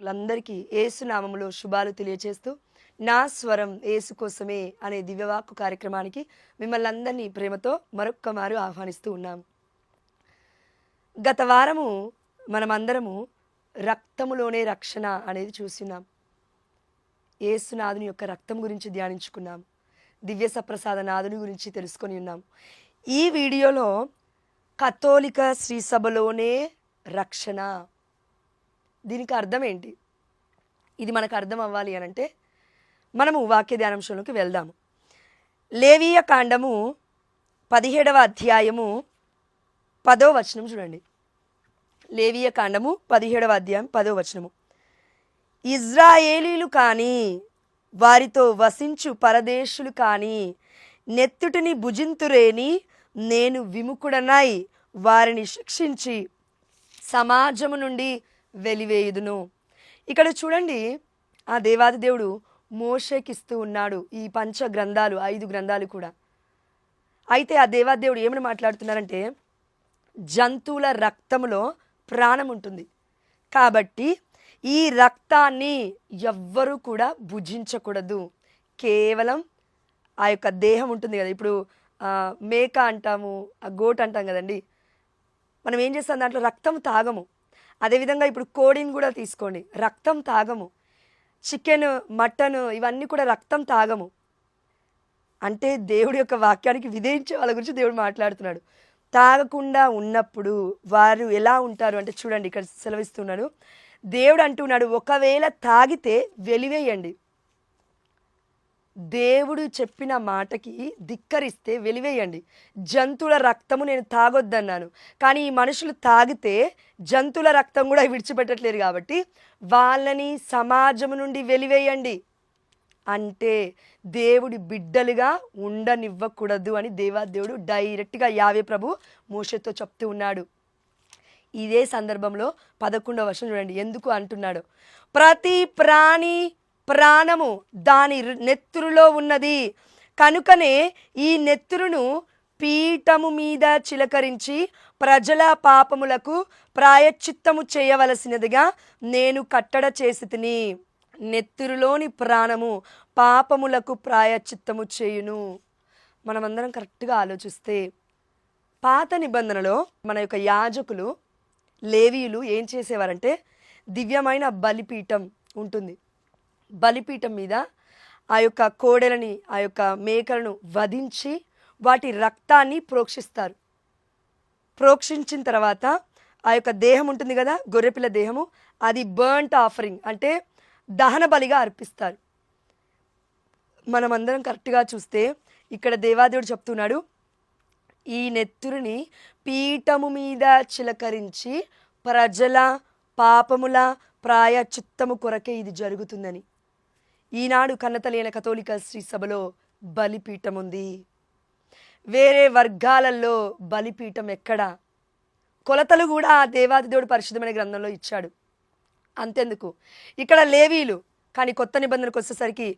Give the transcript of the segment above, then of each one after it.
అందరికీ ఏసునామములో శుభాలు తెలియచేస్తూ నా స్వరం ఏసు కోసమే అనే దివ్యవాక్కు కార్యక్రమానికి మిమ్మల్ని అందరినీ ప్రేమతో మరొక్క మారు ఆహ్వానిస్తూ ఉన్నాం. గత వారము మనమందరము రక్తములోనే రక్షణ అనేది చూస్తున్నాం ఏసునాథుని యొక్క రక్తం గురించి ధ్యానించుకున్నాం. దివ్య సప్రసాద నాథుని గురించి తెలుసుకొని ఉన్నాం. ఈ వీడియోలో కథోలిక శ్రీసభలోనే రక్షణ దీనికి అర్థం ఏంటి? ఇది మనకు అర్థం అవ్వాలి అని అంటే మనము వాక్య ధ్యానాంశంలోకి వెళ్దాము. లేవీయ కాండము పదిహేడవ అధ్యాయము పదో వచనం చూడండి. లేవీయ కాండము పదిహేడవ అధ్యాయం పదో వచనము. ఇజ్రాయేలీలు కానీ వారితో వసించు పరదేశులు కానీ నెత్తుటిని భుజింతురేని నేను విముకుడనై వారిని శిక్షించి సమాజము నుండి వెలివేయుదును. ఇక్కడ చూడండి ఆ దేవాది దేవుడు మోషేకిస్తూ ఉన్నాడు ఈ పంచ గ్రంథాలు ఐదు గ్రంథాలు కూడా. అయితే ఆ దేవాది దేవుడు ఏమని మాట్లాడుతున్నారంటే జంతువుల రక్తములో ప్రాణం ఉంటుంది. కాబట్టి ఈ రక్తాన్ని ఎవ్వరూ కూడా భుజించకూడదు. కేవలం ఆ యొక్క దేహం ఉంటుంది కదా ఇప్పుడు మేక అంటాము ఆ గోట్ అంటాం కదండి. మనం ఏం చేస్తాం దాంట్లో? రక్తం తాగము. అదేవిధంగా ఇప్పుడు కోడిని కూడా తీసుకోండి. రక్తం తాగము. చికెన్ మటన్ ఇవన్నీ కూడా రక్తం తాగము. అంటే దేవుడి యొక్క వాక్యానికి విధించే వాళ్ళ గురించి దేవుడు మాట్లాడుతున్నాడు. తాగకుండా ఉన్నప్పుడు వారు ఎలా ఉంటారు అంటే చూడండి ఇక్కడ సెలవిస్తున్నాడు. దేవుడు అంటున్నాడు ఒకవేళ తాగితే వెలివేయండి. దేవుడు చెప్పిన మాటకి ధిక్కరిస్తే వెలివేయండి. జంతువుల రక్తము నేను తాగొద్దన్నాను. కానీ ఈ మనుషులు తాగితే జంతువుల రక్తం కూడా విడిచిపెట్టట్లేదు కాబట్టి వాళ్ళని సమాజం నుండి వెలివేయండి. అంటే దేవుడి బిడ్డలుగా ఉండనివ్వకూడదు అని దేవాదేవుడు డైరెక్ట్గా యావే ప్రభు మోషతో చెప్తూ ఉన్నాడు. ఇదే సందర్భంలో పదకొండవ వర్షం చూడండి. ఎందుకు అంటున్నాడు? ప్రతి ప్రాణి ప్రాణము దాని నెత్తురులో ఉన్నది. కనుకనే ఈ నెత్తురును పీఠము మీద చిలకరించి ప్రజల పాపములకు ప్రాయశ్చిత్తము చేయవలసినదిగా నేను కట్టడ చేసి తిని నెత్తురులోని ప్రాణము పాపములకు ప్రాయశ్చిత్తము చేయును. మనమందరం కరెక్ట్గా ఆలోచిస్తే పాత నిబంధనలో మన యొక్క యాజకులు లేవీయులు ఏం చేసేవారంటే దివ్యమైన బలిపీఠం ఉంటుంది. బలిపీఠం మీద ఆ యొక్క కోడెలని ఆ యొక్క మేకలను వధించి వాటి రక్తాన్ని ప్రోక్షిస్తారు. ప్రోక్షించిన తర్వాత ఆ యొక్క దేహం ఉంటుంది కదా గొర్రెపిల్ల దేహము అది బర్ంట్ ఆఫరింగ్ అంటే దహన బలిగా అర్పిస్తారు. మనమందరం కరెక్ట్గా చూస్తే ఇక్కడ దేవాదేవుడు చెప్తున్నాడు ఈ నెత్తురుని పీఠము మీద చిలకరించి ప్రజల పాపముల ప్రాయచిత్తము కొరకే ఇది జరుగుతుందని. ఈనాడు కన్నతలైన కథోలిక శ్రీ సభలో బలిపీఠం ఉంది వేరే వర్గాలలో బలిపీఠం ఎక్కడ? కొలతలు కూడా ఆ దేవుడు పరిశుద్ధమైన గ్రంథంలో ఇచ్చాడు. అంతెందుకు? ఇక్కడ లేవీలు కానీ కొత్త నిబంధనకు వచ్చేసరికి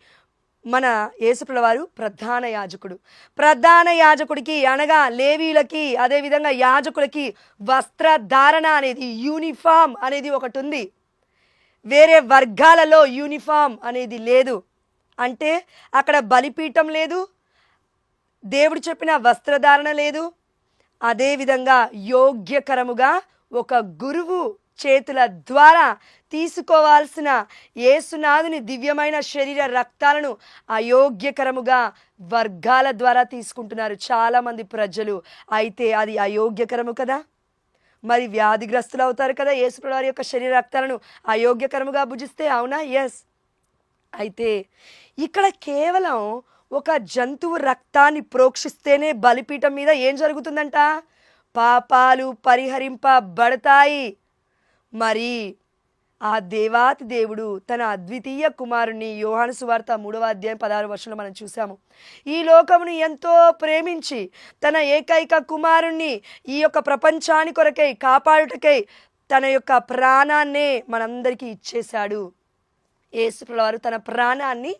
మన యేసుప్రల వారు ప్రధాన యాజకుడు. ప్రధాన యాజకుడికి అనగా లేవీలకి అదేవిధంగా యాజకులకి వస్త్రధారణ అనేది యూనిఫామ్ అనేది ఒకటి ఉంది వేరే వర్గాలలో యూనిఫామ్ అనేది లేదు. అంటే అక్కడ బలిపీఠం లేదు. దేవుడు చెప్పిన వస్త్రధారణ లేదు. అదేవిధంగా యోగ్యకరముగా ఒక గురువు చేతుల ద్వారా తీసుకోవాల్సిన యేసునాథుని దివ్యమైన శరీర రక్తాలను అయోగ్యకరముగా వర్గాల ద్వారా తీసుకుంటున్నారు చాలామంది ప్రజలు. అయితే అది అయోగ్యకరము కదా? మరి వ్యాధిగ్రస్తులు అవుతారు కదా. యేసుప్రవారి యొక్క శరీర రక్తాలను అయోగ్యకరముగా భుజిస్తే అవునా? ఎస్ అయితే ఇక్కడ కేవలం ఒక జంతువు రక్తాన్ని ప్రోక్షిస్తేనే బలిపీఠం మీద ఏం జరుగుతుందంట? పాపాలు పరిహరింపబడతాయి. మరి ఆ దేవాతి దేవుడు తన అద్వితీయ కుమారుని యోహాను సువార్త మూడవ అధ్యాయం పదహారు వర్షంలో మనం చూసాము ఈ లోకమును ఎంతో ప్రేమించి తన ఏకైక కుమారుణ్ణి ఈ యొక్క ప్రపంచాని కొరకై కాపాడుటకై తన యొక్క ప్రాణాన్నే మనందరికీ ఇచ్చేశాడు. యేసుప్రవారు వారు తన ప్రాణాన్ని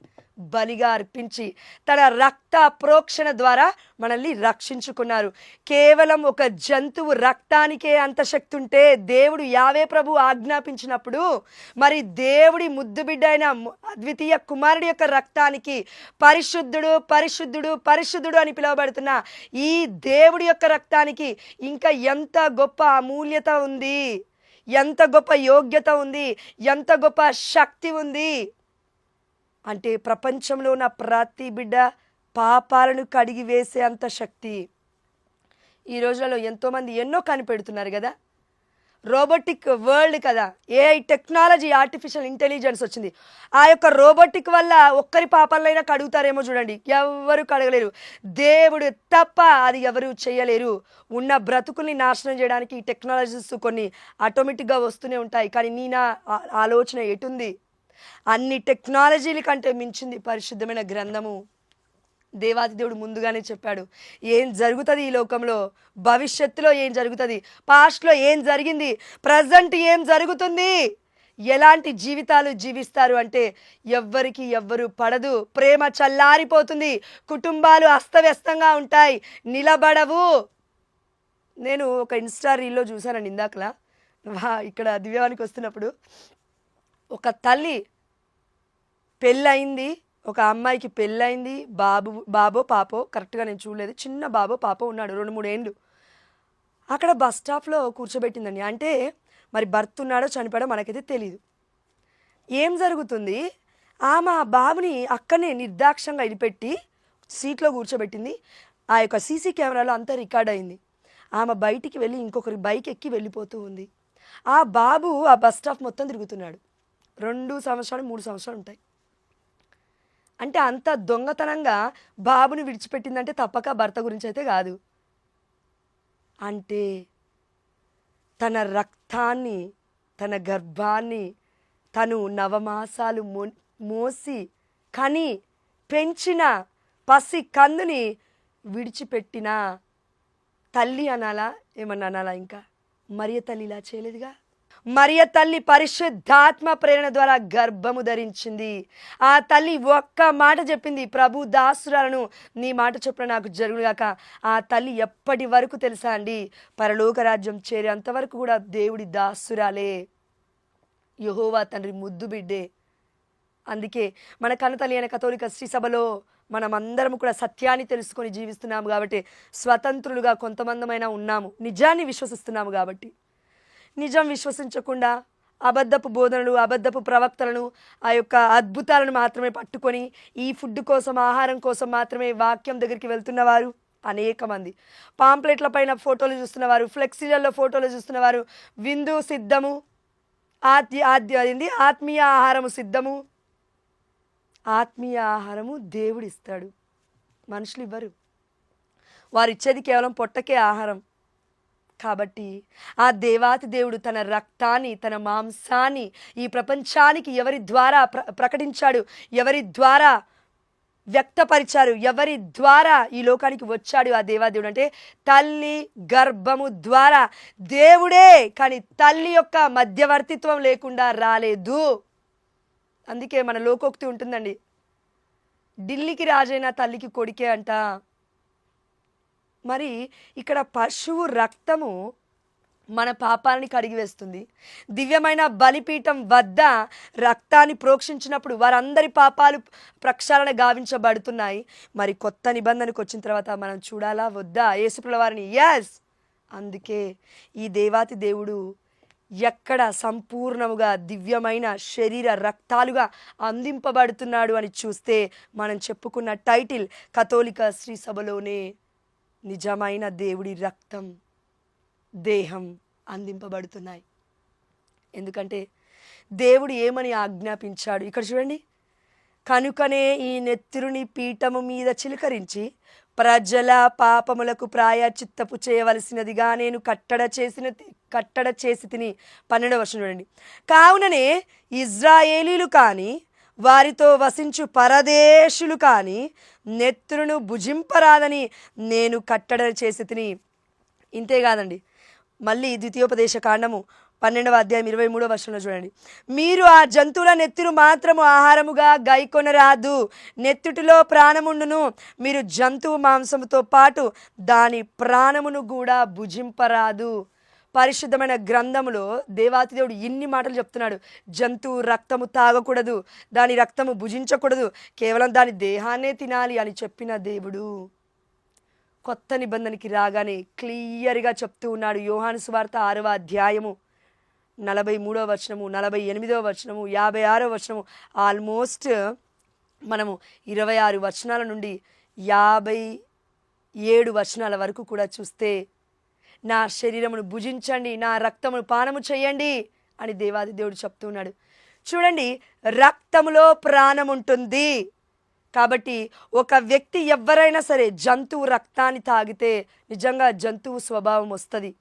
బలిగా అర్పించి తన రక్త ప్రోక్షణ ద్వారా మనల్ని రక్షించుకున్నారు. కేవలం ఒక జంతువు రక్తానికే అంత శక్తి ఉంటే దేవుడు యావే ప్రభు ఆజ్ఞాపించినప్పుడు మరి దేవుడి ముద్దుబిడ్డ అయిన అద్వితీయ కుమారుడి యొక్క రక్తానికి పరిశుద్ధుడు పరిశుద్ధుడు పరిశుద్ధుడు అని పిలువబడుతున్న ఈ దేవుడి యొక్క రక్తానికి ఇంకా ఎంత గొప్ప అమూల్యత ఉంది. ఎంత గొప్ప యోగ్యత ఉంది ఎంత గొప్ప శక్తి ఉంది. అంటే ప్రపంచంలో ఉన్న ప్రతి బిడ్డ పాపాలను కడిగి వేసే అంత శక్తి. ఈ రోజులలో ఎంతోమంది ఎన్నో కనిపెడుతున్నారు కదా. రోబోటిక్ వరల్డ్ కదా. ఏఐ టెక్నాలజీ ఆర్టిఫిషియల్ ఇంటెలిజెన్స్ వచ్చింది. ఆ యొక్క రోబోటిక్ వల్ల ఒక్కరి పాపాలైనా కడుగుతారేమో చూడండి. ఎవరు కడగలేరు. దేవుడు తప్ప అది ఎవరు చేయలేరు. ఉన్న బ్రతుకుల్ని నాశనం చేయడానికి ఈ టెక్నాలజీస్ కొన్ని ఆటోమేటిక్గా వస్తూనే ఉంటాయి. కానీ నీ నా ఆలోచన ఎటుంది? అన్ని టెక్నాలజీల కంటే మించింది పరిశుద్ధమైన గ్రంథము. దేవాది దేవుడు ముందుగానే చెప్పాడు ఏం జరుగుతుంది ఈ లోకంలో? భవిష్యత్తులో ఏం జరుగుతుంది? పాస్ట్లో ఏం జరిగింది? ప్రజెంట్ ఏం జరుగుతుంది? ఎలాంటి జీవితాలు జీవిస్తారు అంటే ఎవ్వరికి ఎవ్వరు పడదు. ప్రేమ చల్లారిపోతుంది. కుటుంబాలు అస్తవ్యస్తంగా ఉంటాయి. నిలబడవు. నేను ఒక ఇన్స్టా రీల్లో చూశానండి ఇందాకలా. వా ఇక్కడ దివ్యవానికి వస్తున్నప్పుడు ఒక తల్లి పెళ్ళయింది. ఒక అమ్మాయికి పెళ్ళైంది బాబు బాబో పాపో కరెక్ట్గా నేను చూడలేదు. చిన్న బాబో పాపో ఉన్నాడు రెండు మూడు ఏండ్లు. అక్కడ బస్ స్టాప్లో కూర్చోబెట్టిందండి. అంటే మరి భర్త ఉన్నాడో చనిపోయాడో మనకైతే తెలియదు ఏం జరుగుతుంది? ఆమె ఆ బాబుని అక్కడనే నిర్దాక్షంగా ఇడిపెట్టి సీట్లో కూర్చోబెట్టింది. ఆ యొక్క సీసీ కెమెరాలో అంతా రికార్డ్ అయింది. ఆమె బయటికి వెళ్ళి ఇంకొకరి బైక్ ఎక్కి వెళ్ళిపోతూ ఉంది. ఆ బాబు ఆ బస్ స్టాప్ మొత్తం తిరుగుతున్నాడు. రెండు సంవత్సరాలు మూడు సంవత్సరాలు ఉంటాయి. అంటే అంత దొంగతనంగా బాబుని విడిచిపెట్టిందంటే తప్పక భర్త గురించి అయితే కాదు. అంటే తన రక్తాన్ని తన గర్భాన్ని తను నవమాసాలు మో మోసి కని పెంచిన పసి కందుని విడిచిపెట్టిన తల్లి అనాలా ఏమన్నా అనాలా ఇంకా? మరియ తల్లి ఇలా చేయలేదుగా? మరియ తల్లి పరిశుద్ధాత్మ ప్రేరణ ద్వారా గర్భము ధరించింది. ఆ తల్లి ఒక్క మాట చెప్పింది ప్రభు దాసురాలను నీ మాట చొప్పున నాకు జరుగుగాక ఆ తల్లి ఎప్పటి వరకు తెలుసా అండి? పరలోక రాజ్యం చేరేంతవరకు కూడా దేవుడి దాసురాలే. యహోవా తండ్రి ముద్దు బిడ్డే. అందుకే మన కన్నతల్లి అయిన కథోలిక శ్రీ సభలో మనమందరం కూడా సత్యాన్ని తెలుసుకొని జీవిస్తున్నాము కాబట్టి స్వతంత్రులుగా కొంతమందమైనా ఉన్నాము. నిజాన్ని విశ్వసిస్తున్నాము కాబట్టి. నిజం విశ్వసించకుండా అబద్ధపు బోధనలు అబద్ధపు ప్రవక్తలను ఆ యొక్క అద్భుతాలను మాత్రమే పట్టుకొని ఈ ఫుడ్ కోసం ఆహారం కోసం మాత్రమే వాక్యం దగ్గరికి వెళ్తున్నవారు అనేక మంది. పాంప్లెట్ల పైన ఫోటోలు చూస్తున్నవారు ఫ్లెక్సీలలో ఫోటోలు చూస్తున్నవారు విందు సిద్ధము ఆద్య ఆద్య ఏంది? ఆత్మీయ ఆహారము సిద్ధము. ఆత్మీయ ఆహారము దేవుడిస్తాడు. మనుషులు ఇవ్వరు. వారు ఇచ్చేది కేవలం పొట్టకే ఆహారం. కాబట్టి ఆ దేవాతి దేవుడు తన రక్తాన్ని తన మాంసాన్ని ఈ ప్రపంచానికి ఎవరి ద్వారా ప్ర ప్రకటించాడు ఎవరి ద్వారా వ్యక్తపరిచారు ఎవరి ద్వారా ఈ లోకానికి వచ్చాడు ఆ దేవాదేవుడు అంటే తల్లి గర్భము ద్వారా. దేవుడే కానీ తల్లి యొక్క మధ్యవర్తిత్వం లేకుండా రాలేదు. అందుకే మన లోకోక్తి ఉంటుందండి. ఢిల్లీకి రాజైన తల్లికి కొడికే అంట. మరి ఇక్కడ పశువు రక్తము మన పాపాలని కడిగివేస్తుంది దివ్యమైన బలిపీఠం వద్ద రక్తాన్ని ప్రోక్షించినప్పుడు వారందరి పాపాలు ప్రక్షాళన గావించబడుతున్నాయి. మరి కొత్త నిబంధనకు వచ్చిన తర్వాత మనం చూడాలా? వద్దా? యేసుప్రల వారిని ఎస్ అందుకే ఈ దేవాతి దేవుడు ఎక్కడ సంపూర్ణముగా దివ్యమైన శరీర రక్తాలుగా అందింపబడుతున్నాడు అని చూస్తే మనం చెప్పుకున్న టైటిల్ కథోలిక శ్రీ సభలోనే నిజమైన దేవుడి రక్తం దేహం అందింపబడుతున్నాయి. ఎందుకంటే దేవుడు ఏమని ఆజ్ఞాపించాడు? ఇక్కడ చూడండి. కనుకనే ఈ నెత్తురుని పీఠము మీద చిలకరించి ప్రజల పాపములకు ప్రాయచిత్తపు చేయవలసినదిగా నేను కట్టడ చేసిన కట్టడ చేసి తిని పన్నెండవ వర్షం చూడండి. కావుననే ఇజ్రాయేలీలు కానీ వారితో వసించు పరదేశులు కానీ నెత్తురును భుజింపరాదని నేను కట్టడ చేసి తిని ఇంతే కాదండి. మళ్ళీ ద్వితీయోపదేశ కాండము పన్నెండవ అధ్యాయం ఇరవై మూడవ వర్షంలో చూడండి. మీరు ఆ జంతువుల నెత్తురు మాత్రము ఆహారముగా గైకొనరాదు. నెత్తుటిలో ప్రాణముండును. మీరు జంతువు మాంసముతో పాటు దాని ప్రాణమును కూడా భుజింపరాదు. పరిశుద్ధమైన గ్రంథములో దేవాతి దేవుడు ఇన్ని మాటలు చెప్తున్నాడు. జంతువు రక్తము తాగకూడదు దాని రక్తము భుజించకూడదు కేవలం దాని దేహాన్నే తినాలి అని చెప్పిన దేవుడు. కొత్త నిబంధనకి రాగానే క్లియర్గా చెప్తూ ఉన్నాడు యోహాను సువార్త ఆరవ అధ్యాయము నలభై మూడవ వచనము నలభై ఎనిమిదవ వచనము యాభై ఆరో వచనము ఆల్మోస్ట్ మనము ఇరవై ఆరు వచనాల నుండి యాభై ఏడు వచనాల వరకు కూడా చూస్తే నా శరీరమును భుజించండి నా రక్తమును పానము చేయండి అని దేవాది దేవుడు చెప్తున్నాడు చూడండి రక్తములో ప్రాణం ఉంటుంది. కాబట్టి ఒక వ్యక్తి ఎవరైనా సరే జంతువు రక్తాన్ని తాగితే నిజంగా జంతువు స్వభావం వస్తుంది.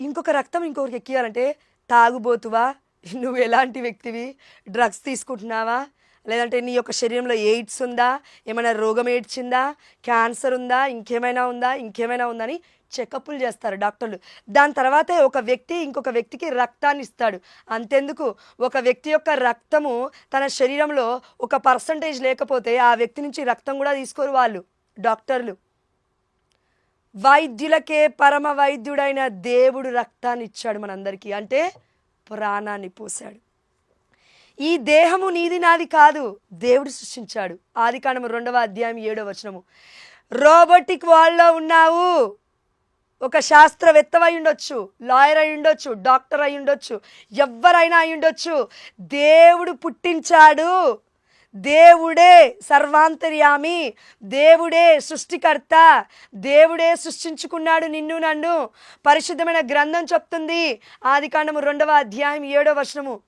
ఇంకొక రక్తం ఇంకొకరికి ఎక్కియాలంటే తాగుబోతువా? నువ్వు ఎలాంటి వ్యక్తివి? డ్రగ్స్ తీసుకుంటున్నావా? లేదంటే నీ యొక్క శరీరంలో ఎయిడ్స్ ఉందా? ఏమైనా రోగం ఏడ్చిందా? క్యాన్సర్ ఉందా? ఇంకేమైనా ఉందా? ఇంకేమైనా ఉందని చెకప్లు చేస్తారు డాక్టర్లు. దాని తర్వాతే ఒక వ్యక్తి ఇంకొక వ్యక్తికి రక్తాన్ని ఇస్తాడు అంతెందుకు? ఒక వ్యక్తి యొక్క రక్తము తన శరీరంలో ఒక పర్సంటేజ్ లేకపోతే ఆ వ్యక్తి నుంచి రక్తం కూడా తీసుకోరు వాళ్ళు డాక్టర్లు. వైద్యులకే పరమ వైద్యుడైన దేవుడు రక్తాన్ని ఇచ్చాడు మనందరికీ. అంటే ప్రాణాన్ని పోశాడు. ఈ దేహము నీది నాది కాదు దేవుడు సృష్టించాడు. ఆది కాండము రెండవ అధ్యాయం ఏడవ వచనము. రోబోటిక్ వాళ్ళలో ఉన్నావు. ఒక శాస్త్రవేత్త అయి ఉండొచ్చు లాయర్ అయి ఉండొచ్చు డాక్టర్ అయి ఉండొచ్చు ఎవరైనా అయి ఉండొచ్చు. దేవుడు పుట్టించాడు. దేవుడే సర్వాంతర్యామి. దేవుడే సృష్టికర్త. దేవుడే సృష్టించుకున్నాడు నిన్ను నన్ను. పరిశుద్ధమైన గ్రంథం చెప్తుంది ఆది కాండము రెండవ అధ్యాయం ఏడవ వచనము.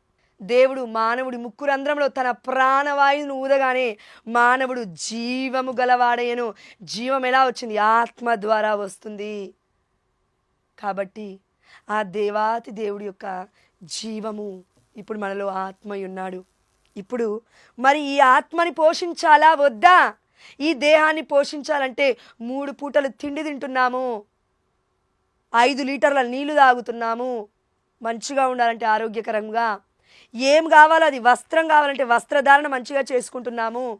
దేవుడు మానవుడి ముక్కు రంధ్రంలో తన ప్రాణవాయువును ఊదగానే మానవుడు జీవము గలవాడయ్యను. జీవం ఎలా వచ్చింది? ఆత్మ ద్వారా వస్తుంది. కాబట్టి ఆ దేవాతి దేవుడి యొక్క జీవము ఇప్పుడు మనలో ఆత్మయి ఉన్నాడు. ఇప్పుడు మరి ఈ ఆత్మని పోషించాలా? వద్దా? ఈ దేహాన్ని పోషించాలంటే మూడు పూటలు తిండి తింటున్నాము. ఐదు లీటర్ల నీళ్ళు తాగుతున్నాము. మంచిగా ఉండాలంటే ఆరోగ్యకరంగా. ఏం కావాలో? అది వస్త్రం కావాలంటే వస్త్రధారణ మంచిగా చేసుకుంటున్నాము.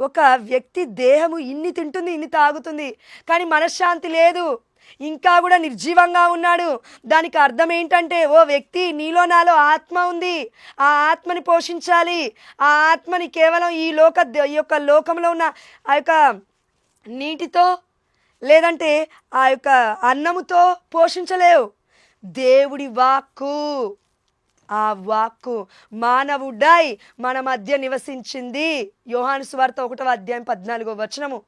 ఒక వ్యక్తి దేహము ఇన్ని తింటుంది ఇన్ని తాగుతుంది కానీ మనశ్శాంతి లేదు. ఇంకా కూడా నిర్జీవంగా ఉన్నాడు. దానికి అర్థం ఏంటంటే ఓ వ్యక్తి నీలో నాలో ఆత్మ ఉంది. ఆ ఆత్మని పోషించాలి. ఆ ఆత్మని కేవలం ఈ లోక ఈ యొక్క లోకంలో ఉన్న ఆ యొక్క నీటితో లేదంటే ఆ యొక్క అన్నముతో పోషించలేవు. దేవుడి వాక్కు ఆ వాక్కు మానవుడై మన మధ్య నివసించింది. యోహాను సువార్త ఒకటవ అధ్యాయం పద్నాలుగో వచనము.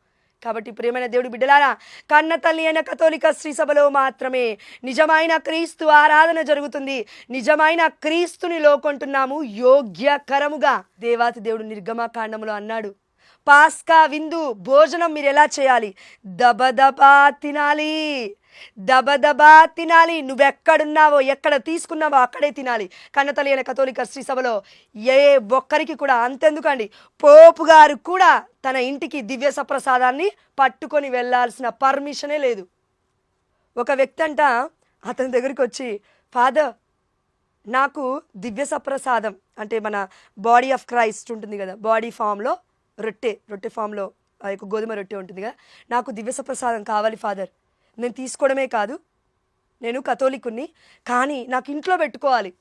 కాబట్టి ప్రేమైన దేవుడి బిడ్డలారా కన్న తల్లి అయిన కథోలిక శ్రీ సభలో మాత్రమే నిజమైన క్రీస్తు ఆరాధన జరుగుతుంది. నిజమైన క్రీస్తుని లోకొంటున్నాము. యోగ్యకరముగా దేవాతి దేవుడు నిర్గమకాండములో అన్నాడు. పాస్కా విందు భోజనం మీరు ఎలా చేయాలి? దబదబా తినాలి. దబదబా తినాలి. నువ్వెక్కడున్నావో ఎక్కడ తీసుకున్నావో అక్కడే తినాలి. కన్నతల్లి అయిన కథోలిక శ్రీసభలో ఏ ఒక్కరికి కూడా అంతెందుకండి. పోపు గారు కూడా తన ఇంటికి దివ్య సప్రసాదాన్ని పట్టుకొని వెళ్ళాల్సిన పర్మిషనే లేదు. ఒక వ్యక్తి అంట అతని దగ్గరికి వచ్చి ఫాదర్ నాకు దివ్య సప్రసాదం. అంటే మన బాడీ ఆఫ్ క్రైస్ట్ ఉంటుంది కదా బాడీ ఫామ్లో రొట్టె రొట్టె ఫామ్లో ఆ యొక్క గోధుమ రొట్టె ఉంటుంది కదా నాకు దివ్యస ప్రసాదం కావాలి ఫాదర్. నేను తీసుకోవడమే కాదు. నేను కథోలికుని కానీ నాకు ఇంట్లో పెట్టుకోవాలి.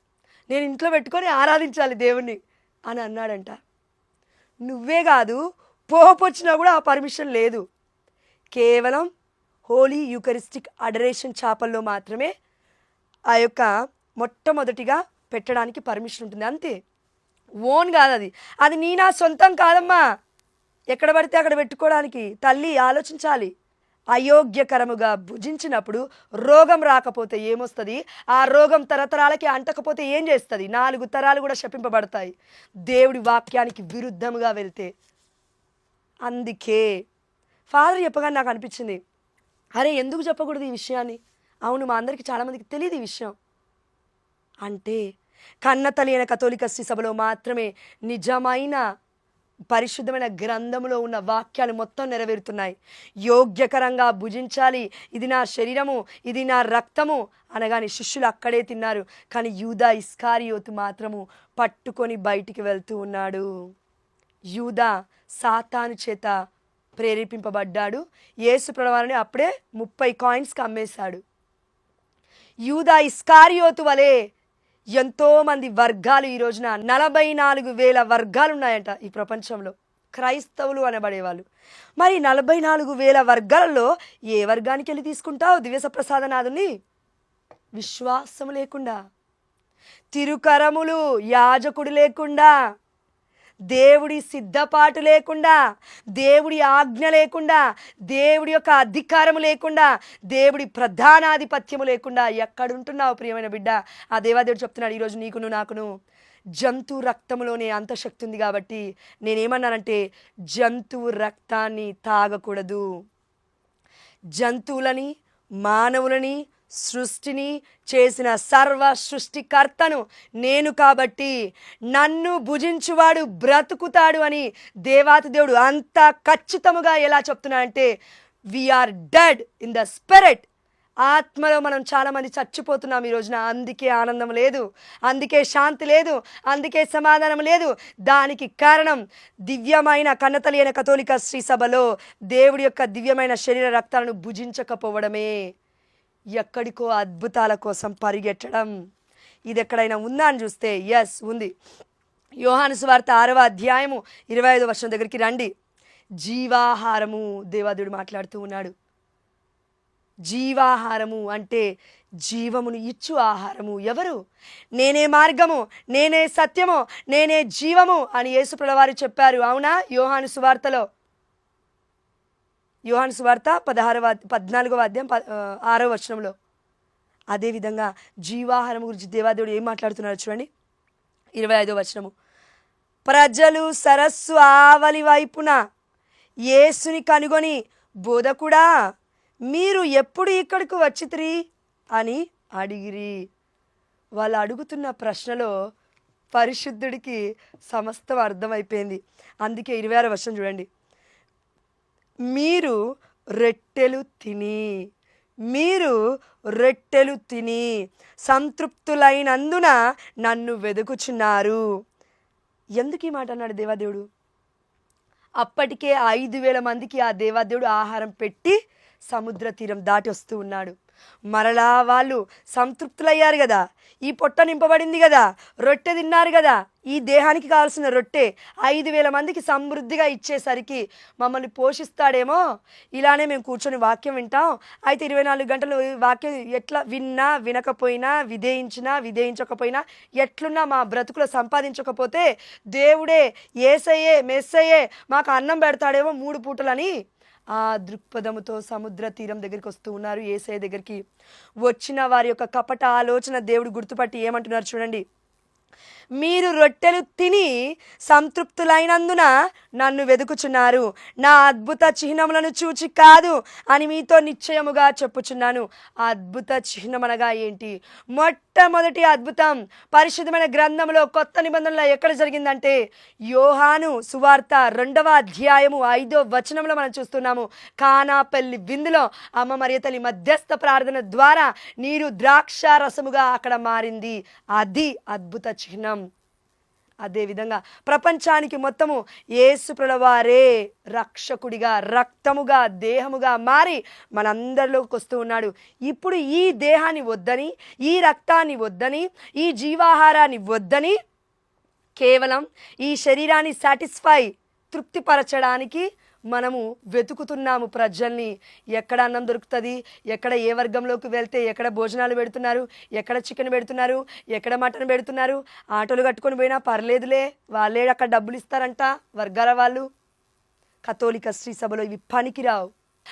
నేను ఇంట్లో పెట్టుకొని ఆరాధించాలి దేవుణ్ణి అని అన్నాడంట. నువ్వే కాదు పోపు వచ్చినా కూడా ఆ పర్మిషన్ లేదు. కేవలం హోలీ యూకరిస్టిక్ అడరేషన్ చేపల్లో మాత్రమే ఆ యొక్క మొట్టమొదటిగా పెట్టడానికి పర్మిషన్ ఉంటుంది. అంతే. ఓన్ కాదు అది. అది నీ నా సొంతం కాదమ్మా. ఎక్కడ పడితే అక్కడ పెట్టుకోవడానికి తల్లి ఆలోచించాలి. అయోగ్యకరముగా భుజించినప్పుడు రోగం రాకపోతే ఏమొస్తుంది? ఆ రోగం తరతరాలకి అంటకపోతే ఏం చేస్తుంది? నాలుగు తరాలు కూడా శపింపబడతాయి. దేవుడి వాక్యానికి విరుద్ధముగా వెళ్తే. అందుకే ఫాదర్ చెప్పగానే నాకు అనిపించింది అరే ఎందుకు చెప్పకూడదు ఈ విషయాన్ని? అవును మా అందరికీ చాలామందికి తెలియదు ఈ విషయం. అంటే కన్న తల్లి అయిన కథోలిక సభలో మాత్రమే నిజమైన పరిశుద్ధమైన గ్రంథములో ఉన్న వాక్యాలు మొత్తం నెరవేరుతున్నాయి. యోగ్యకరంగా భుజించాలి. ఇది నా శరీరము ఇది నా రక్తము అనగానే శిష్యులు అక్కడే తిన్నారు. కానీ యూదా ఇస్కారియోతు మాత్రము పట్టుకొని బయటికి వెళ్తూ ఉన్నాడు. యూదా సాతాను చేత ప్రేరేపింపబడ్డాడు. యేసు ప్రవారిని అప్పుడే ముప్పై కాయిన్స్కి అమ్మేశాడు. యూదా ఇస్కారియోతు వలె ఎంతో మంది వర్గాలు ఈ రోజున నలభై నాలుగు వేల వర్గాలు ఉన్నాయంట ఈ ప్రపంచంలో. క్రైస్తవులు అనబడేవాళ్ళు. మరి నలభై నాలుగు వేల వర్గాలలో ఏ వర్గానికి వెళ్ళి తీసుకుంటావు దివ్యస ప్రసాదనాథుని విశ్వాసము లేకుండా. తిరుకరములు యాజకుడు లేకుండా. దేవుడి సిద్ధపాటు లేకుండా దేవుడి ఆజ్ఞ లేకుండా దేవుడి యొక్క అధికారము లేకుండా దేవుడి ప్రధానాధిపత్యము లేకుండా ఎక్కడుంటున్నావు ప్రియమైన బిడ్డ? ఆ దేవాదేవుడు చెప్తున్నాడు ఈరోజు నీకును నాకును జంతు రక్తములోనే అంతశక్తి ఉంది కాబట్టి నేనేమన్నానంటే జంతువు రక్తాన్ని తాగకూడదు. జంతువులని మానవులని సృష్టిని చేసిన సర్వ సృష్టికర్తను నేను కాబట్టి నన్ను భుజించువాడు బ్రతుకుతాడు అని దేవాతి దేవుడు అంత ఖచ్చితముగా ఎలా చెప్తున్నాడంటే we are dead in the spirit ఆత్మలో మనం చాలామంది చచ్చిపోతున్నాం ఈ రోజున. అందుకే ఆనందం లేదు అందుకే శాంతి లేదు అందుకే సమాధానం లేదు. దానికి కారణం దివ్యమైన కన్నతలియన కథోలిక శ్రీ సభలో దేవుడి యొక్క దివ్యమైన శరీర రక్తాలను భుజించకపోవడమే. ఎక్కడికో అద్భుతాల కోసం పరిగెట్టడం ఇది ఎక్కడైనా ఉందా అని చూస్తే ఎస్ ఉంది. యోహాను సువార్త ఆరవ అధ్యాయము ఇరవై ఐదు వర్షం దగ్గరికి రండి. జీవాహారము దేవాదేవుడు మాట్లాడుతూ ఉన్నాడు. జీవాహారము అంటే జీవమును ఇచ్చు ఆహారము. ఎవరు? నేనే మార్గము నేనే సత్యము నేనే జీవము అని యేసుప్రభువారు చెప్పారు. అవునా? యోహాను సువార్తలో. యోహాను సువార్త పదహారవ పద్నాలుగవ అధ్యాయం ఆరవ వచనంలో. అదేవిధంగా జీవాహారం గురించి దేవాదేవుడు ఏం మాట్లాడుతున్నాడు చూడండి. ఇరవై ఐదో వచనము. ప్రజలు సరస్సు ఆవలి వైపున యేసుని కనుగొని బోధకుడా మీరు ఎప్పుడు ఇక్కడికి వచ్చితిరి అని అడిగిరి. వాళ్ళు అడుగుతున్న ప్రశ్నలో పరిశుద్ధుడికి సమస్తం అర్థమైపోయింది. అందుకే ఇరవై ఆరు వర్షం చూడండి. మీరు రొట్టెలు తిని మీరు రొట్టెలు తిని సంతృప్తులైనందున నన్ను వెదుకుచున్నారు. ఎందుకు ఈ మాట అన్నాడు దేవాదేవుడు? అప్పటికే ఐదు వేల మందికి ఆ దేవాదేవుడు ఆహారం పెట్టి సముద్ర తీరం దాటి వస్తూ ఉన్నాడు. మరలా వాళ్ళు సంతృప్తులయ్యారు కదా ఈ పొట్ట నింపబడింది కదా రొట్టె తిన్నారు కదా ఈ దేహానికి కావాల్సిన రొట్టె ఐదు వేల మందికి సమృద్ధిగా ఇచ్చేసరికి మమ్మల్ని పోషిస్తాడేమో. ఇలానే మేము కూర్చొని వాక్యం వింటాం. అయితే ఇరవై నాలుగు గంటలు వాక్యం ఎట్లా విన్నా వినకపోయినా విధేయించినా విధేయించకపోయినా ఎట్లున్నా మా బ్రతుకులో సంపాదించకపోతే దేవుడే ఏసయ్యే మెస్సయ్యే మాకు అన్నం పెడతాడేమో మూడు పూటలని ఆ దృక్పథముతో సముద్ర తీరం దగ్గరికి వస్తూ ఉన్నారు. ఏసఐ దగ్గరికి వచ్చిన వారి యొక్క కపట ఆలోచన దేవుడు గుర్తుపట్టి ఏమంటున్నారు చూడండి. మీరు రొట్టెలు తిని సంతృప్తులైనందున నన్ను వెదుకుచున్నారు. నా అద్భుత చిహ్నములను చూచి కాదు అని మీతో నిశ్చయముగా చెప్పుచున్నాను. అద్భుత చిహ్నం అనగా ఏంటి? మొట్టమొదటి అద్భుతం పరిశుద్ధమైన గ్రంథంలో కొత్త నిబంధనలో ఎక్కడ జరిగిందంటే యోహాను సువార్త రెండవ అధ్యాయము ఐదో వచనంలో మనం చూస్తున్నాము. కానాపల్లి విందులో అమ్మ మరియ తల్లి మధ్యస్థ ప్రార్థన ద్వారా నీరు ద్రాక్ష రసముగా అక్కడ మారింది. అది అద్భుత చిహ్నం. అదేవిధంగా ప్రపంచానికి మొత్తము యేసు వారే రక్షకుడిగా రక్తముగా దేహముగా మారి మనందరిలోకి వస్తూ ఉన్నాడు. ఇప్పుడు ఈ దేహాన్ని వద్దని ఈ రక్తాన్ని వద్దని ఈ జీవాహారాన్ని వద్దని కేవలం ఈ శరీరాన్ని సాటిస్ఫై తృప్తిపరచడానికి మనము వెతుకుతున్నాము ప్రజల్ని. ఎక్కడ అన్నం దొరుకుతుంది? ఎక్కడ ఏ వర్గంలోకి వెళ్తే ఎక్కడ భోజనాలు పెడుతున్నారు? ఎక్కడ చికెన్ పెడుతున్నారు? ఎక్కడ మటన్ పెడుతున్నారు? ఆటోలు కట్టుకొని పోయినా పర్లేదులే. వాళ్ళే అక్కడ డబ్బులు ఇస్తారంట వర్గాల వాళ్ళు. కథోలిక శ్రీ సభలో ఇవి పనికిరావు.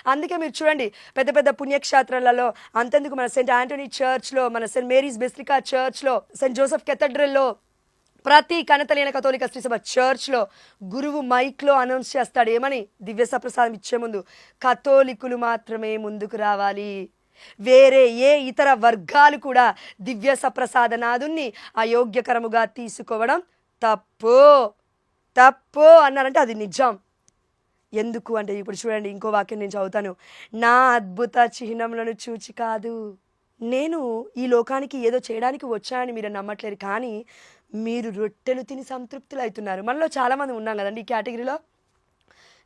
అందుకే మీరు చూడండి పెద్ద పెద్ద పుణ్యక్షేత్రాలలో అంతెందుకు మన సెయింట్ ఆంటోనీ చర్చ్లో మన సెయింట్ మేరీస్ బెస్లికా చర్చ్లో సెయింట్ జోసెఫ్ కెథడ్రల్లో ప్రతి కనతలేని కథోలిక శ్రీసభ చర్చ్లో గురువు మైక్లో అనౌన్స్ చేస్తాడు. ఏమని? దివ్య సప్రసాదం ఇచ్చే ముందు కథోలికులు మాత్రమే ముందుకు రావాలి. వేరే ఏ ఇతర వర్గాలు కూడా దివ్య సప్రసాదనాదుని అయోగ్యకరముగా తీసుకోవడం తప్పు. తప్పు అన్నారంటే అది నిజం. ఎందుకు అంటే ఇప్పుడు చూడండి ఇంకో వాక్యం నేను చదువుతాను. నా అద్భుత చిహ్నములను చూచి కాదు. నేను ఈ లోకానికి ఏదో చేయడానికి వచ్చానని మీరు నమ్మట్లేరు కానీ మీరు రొట్టెలు తిని సంతృప్తులు అవుతున్నారు మనలో చాలామంది ఉన్నాం కదండి ఈ కేటగిరీలో.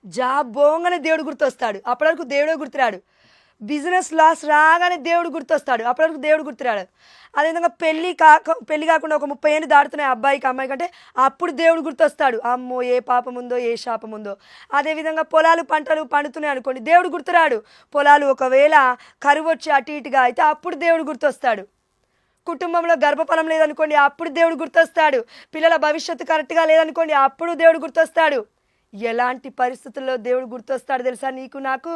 జాబ్ దేవుడు గుర్తొస్తాడు. అప్పటి వరకు దేవుడే గుర్తురాడు. బిజినెస్ లాస్ రాగానే దేవుడు గుర్తొస్తాడు. అప్పటి వరకు దేవుడు గుర్తురాడు. అదేవిధంగా పెళ్ళి కాక పెళ్ళి కాకుండా ఒక ముప్పై ఏళ్ళు దాటుతున్నాయి అబ్బాయికి అమ్మాయి కంటే అప్పుడు దేవుడు గుర్తొస్తాడు. అమ్మో ఏ పాపం ఉందో ఏ శాపం ఉందో అదేవిధంగా పొలాలు పంటలు పండుతున్నాయి అనుకోండి దేవుడు గుర్తురాడు. పొలాలు ఒకవేళ కరువు వచ్చి అటు ఇటుగా అయితే అప్పుడు దేవుడు గుర్తొస్తాడు. కుటుంబంలో గర్భఫలం లేదనుకోండి అప్పుడు దేవుడు గుర్తొస్తాడు. పిల్లల భవిష్యత్తు కరెక్ట్గా లేదనుకోండి అప్పుడు దేవుడు గుర్తొస్తాడు. ఎలాంటి పరిస్థితుల్లో దేవుడు గుర్తొస్తాడు తెలుసా నీకు నాకు?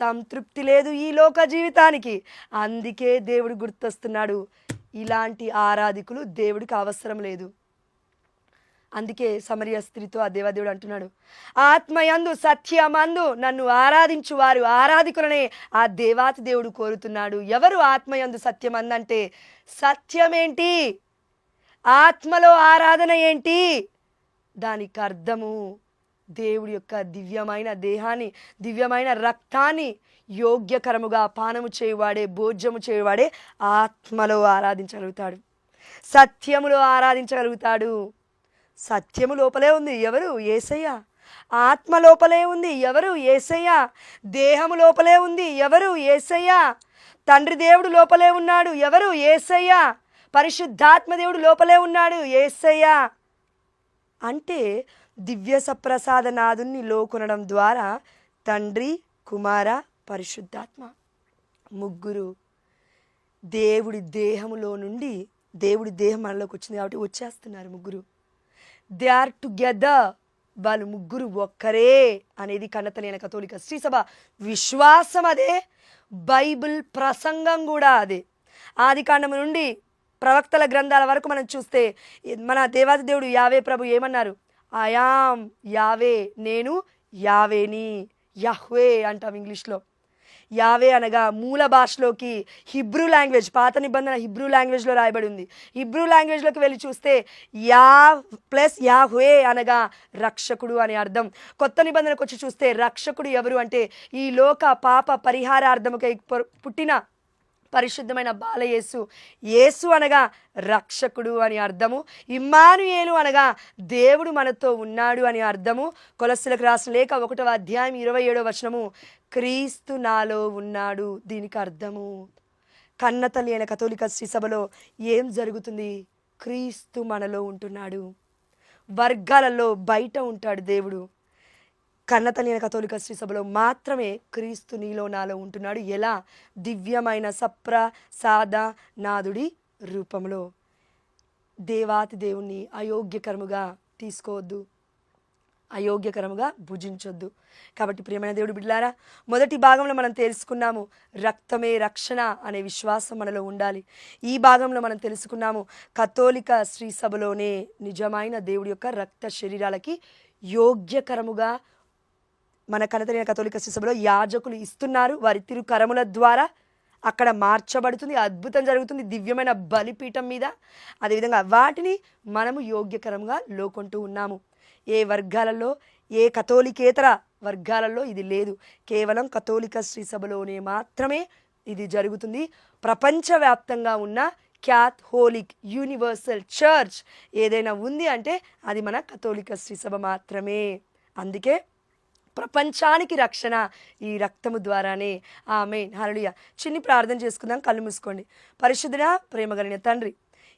సంతృప్తి లేదు ఈ లోక జీవితానికి. అందుకే దేవుడు గుర్తొస్తున్నాడు. ఇలాంటి ఆరాధికులు దేవుడికి అవసరం లేదు. అందుకే సమరియ స్త్రీతో ఆ దేవదేవుడు అంటున్నాడు ఆత్మయందు సత్యమందు నన్ను ఆరాధించు వారు. ఆరాధికులనే ఆ దేవాతి దేవుడు కోరుతున్నాడు. ఎవరు ఆత్మయందు సత్యమందంటే సత్యమేంటి? ఆత్మలో ఆరాధన ఏంటి? దానికి అర్థము దేవుడి యొక్క దివ్యమైన దేహాన్ని దివ్యమైన రక్తాన్ని యోగ్యకరముగా పానము చేయవాడే భోజ్యము చేయవాడే ఆత్మలో ఆరాధించగలుగుతాడు. సత్యములో ఆరాధించగలుగుతాడు. సత్యము లోపలే ఉంది ఎవరు? ఏసయ్య. ఆత్మ లోపలే ఉంది ఎవరు? ఏసయ్య. దేహము లోపలే ఉంది ఎవరు? ఏసయ్య. తండ్రి దేవుడు లోపలే ఉన్నాడు. ఎవరు? ఏసయ్య. పరిశుద్ధాత్మ దేవుడు లోపలే ఉన్నాడు. ఏసయ్య. అంటే దివ్య సప్రసాద నాదుని లోకొనడం ద్వారా తండ్రి కుమార పరిశుద్ధాత్మ ముగ్గురు దేవుడి దేహములో నుండి దేవుడి దేహం మనలోకి వచ్చింది కాబట్టి వచ్చేస్తున్నారు ముగ్గురు. దే ఆర్ టుగెదర్ వాళ్ళు ముగ్గురు ఒక్కరే అనేది కన్నతలేన కథోలిక శ్రీసభ విశ్వాసం అదే. బైబిల్ ప్రసంగం కూడా అదే. ఆది నుండి ప్రవక్తల గ్రంథాల వరకు మనం చూస్తే మన దేవాది దేవుడు యావే ప్రభు ఏమన్నారు? ఆయాం యావే నేను యావేని యహ్వే అంటాం ఇంగ్లీష్లో. యావే అనగా మూల భాషలోకి హిబ్రూ లాంగ్వేజ్ పాత నిబంధన హిబ్రూ లాంగ్వేజ్లో రాయబడి ఉంది. హిబ్రూ లాంగ్వేజ్లోకి వెళ్ళి చూస్తే యా ప్లస్ యాహ్వే అనగా రక్షకుడు అని అర్థం. కొత్త నిబంధనకు వచ్చి చూస్తే రక్షకుడు ఎవరు అంటే ఈ లోక పాప పరిహారార్థముకై పుట్టిన పరిశుద్ధమైన బాలయేసు. యేసు అనగా రక్షకుడు అని అర్థము. ఇమ్మానుయేలు అనగా దేవుడు మనతో ఉన్నాడు అని అర్థము. కొలస్సులకు రాసిన లేక ఒకటవ అధ్యాయం ఇరవై ఏడవ వచనము. క్రీస్తు నాలో ఉన్నాడు. దీనికి అర్థము. కన్నతల్లి అయిన కథోలిక శ్రీసభలో ఏం జరుగుతుంది? క్రీస్తు మనలో ఉంటున్నాడు. వర్గాలలో బయట ఉంటాడు దేవుడు. కన్నతల్లిన కథోలిక శ్రీసభలో మాత్రమే క్రీస్తు నీలో నాలో ఉంటున్నాడు. ఎలా? దివ్యమైన సప్ర సాదా నాదుడి రూపంలో. దేవాతి దేవుణ్ణి అయోగ్యకరముగా తీసుకోవద్దు. అయోగ్యకరముగా భుజించొద్దు. కాబట్టి ప్రియమైన దేవుడు బిడ్డలారా మొదటి భాగంలో మనం తెలుసుకున్నాము రక్తమే రక్షణ అనే విశ్వాసం మనలో ఉండాలి. ఈ భాగంలో మనం తెలుసుకున్నాము కథోలిక శ్రీ సభలోనే నిజమైన దేవుడి యొక్క రక్త శరీరాలకి యోగ్యకరముగా మన కనతరిన కథోలిక శిశువులో యాజకులు ఇస్తున్నారు. వారి తిరుకరముల ద్వారా అక్కడ మార్చబడుతుంది అద్భుతం జరుగుతుంది దివ్యమైన బలిపీఠం మీద. అదేవిధంగా వాటిని మనము యోగ్యకరంగా లోకొంటూ ఉన్నాము. ఏ వర్గాలలో ఏ కథోలికేతర వర్గాలలో ఇది లేదు. కేవలం కథోలిక శ్రీ సభలోనే మాత్రమే ఇది జరుగుతుంది. ప్రపంచవ్యాప్తంగా ఉన్న క్యాథోలిక్ యూనివర్సల్ చర్చ్ ఏదైనా ఉంది అంటే అది మన కథోలిక శ్రీ సభ మాత్రమే. అందుకే ప్రపంచానికి రక్షణ ఈ రక్తము ద్వారానే. ఆమె హరళియ చిన్ని ప్రార్థన చేసుకుందాం. కళ్ళు మూసుకోండి. పరిశుద్ధుడ ప్రేమగలిగిన తండ్రి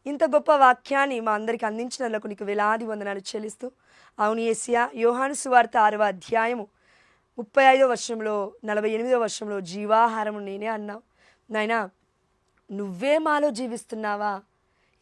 ఇంత గొప్ప వాక్యాన్ని మా అందరికి అందించినందుకు నీకు వేలాది వందనాలు చెల్లిస్తూ అవును ఏసియా యోహాను సువార్త ఆరవ అధ్యాయము. ముప్పై ఐదో వర్షంలో నలభై ఎనిమిదో వర్షంలో జీవాహారము నేనే అన్నావు. నాయనా నువ్వే మాలో జీవిస్తున్నావా?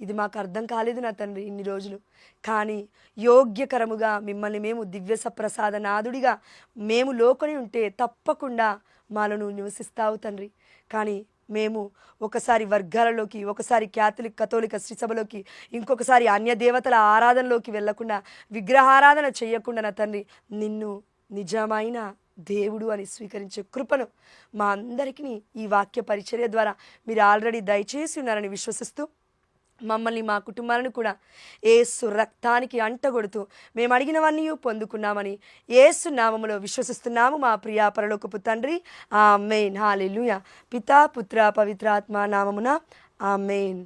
ఇది మాకు అర్థం కాలేదు నా తండ్రి ఇన్ని రోజులు. కానీ యోగ్యకరముగా మిమ్మల్ని మేము దివ్య సప్రసాద నాదుడిగా మేము లోకొని ఉంటే తప్పకుండా మాలో నువ్వు నివసిస్తావు తండ్రి. కానీ మేము ఒకసారి వర్గాలలోకి ఒకసారి క్యాథలిక్ కథోలిక శ్రీసభలోకి ఇంకొకసారి అన్య దేవతల ఆరాధనలోకి వెళ్ళకుండా విగ్రహారాధన చేయకుండా నా తండ్రి నిన్ను నిజమైన దేవుడు అని స్వీకరించే కృపను మా అందరికీ ఈ వాక్య పరిచర్య ద్వారా మీరు ఆల్రెడీ దయచేసి ఉన్నారని విశ్వసిస్తూ మమ్మల్ని మా కుటుంబాలను కూడా ఏసు రక్తానికి అంటగొడుతూ మేము అడిగినవన్నీ పొందుకున్నామని ఏసు నామములో విశ్వసిస్తున్నాము మా ప్రియా పరలోకపు తండ్రి. ఆ మెయిన్ హాలెలుయ పితా పుత్ర పవిత్రాత్మ నామమున ఆ మెయిన్